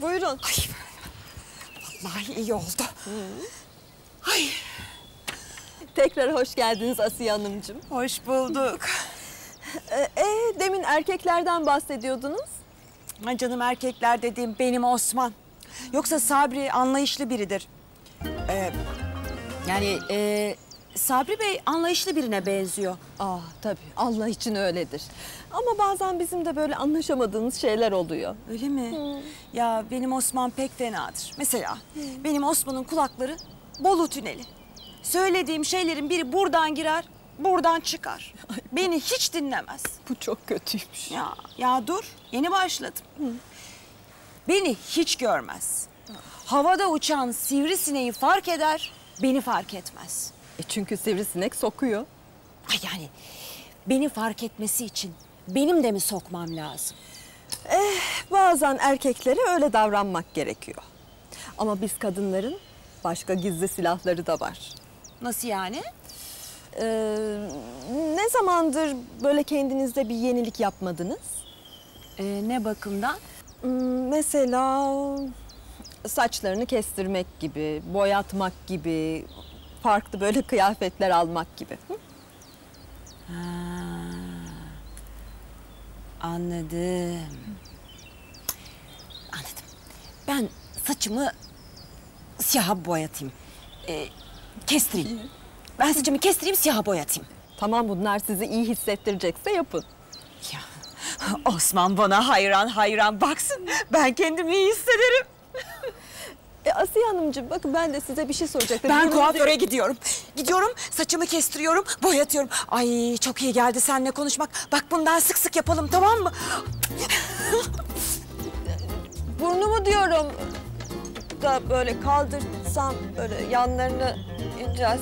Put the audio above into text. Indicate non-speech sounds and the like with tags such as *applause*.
Buyurun. Vallahi iyi oldu. Ay, Tekrar hoş geldiniz Asiye Hanımcığım. hoş bulduk. Ee, e, demin erkeklerden bahsediyordunuz. Ay canım erkekler dediğim benim Osman. Yoksa Sabri anlayışlı biridir. Ee, yani e, Sabri Bey anlayışlı birine benziyor. Ah tabii Allah için öyledir. Ama bazen bizim de böyle anlaşamadığımız şeyler oluyor. Öyle mi? Ya benim Osman pek fenadır. Mesela benim Osman'ın kulakları Bolu tüneli. Söylediğim şeylerin biri buradan girer, buradan çıkar. Beni hiç dinlemez. Bu çok kötüymüş. Ya, ya dur, yeni başladım. Beni hiç görmez. Havada uçan sivrisineği fark eder, beni fark etmez. E çünkü sivrisinek sokuyor. Ay yani beni fark etmesi için benim de mi sokmam lazım? Bazen erkeklere öyle davranmak gerekiyor. Ama biz kadınların başka gizli silahları da var. Nasıl yani? Ee, ne zamandır böyle kendinizde bir yenilik yapmadınız? Ee, ne bakımdan? Hmm, Mesela saçlarını kestirmek gibi, boyatmak gibi, farklı böyle kıyafetler almak gibi. Hı? Anladım. Anladım. Ben saçımı siyaha boyatayım. Ee, kestireyim. Ben saçımı kestireyim, siyaha boyatayım. Tamam bunlar sizi iyi hissettirecekse yapın. Ya Osman bana hayran hayran baksın. Ben kendimi iyi hissederim. Asiye Hanımcığım bakın ben de size bir şey soracaktım. Ben kuaföre gidiyorum. Gidiyorum, saçımı kestiriyorum, boyatıyorum. Ay çok iyi geldi seninle konuşmak. Bak bundan sık sık yapalım tamam mı? *laughs* Burnumu diyorum da böyle kaldırsam böyle yanlarını ineceğiz.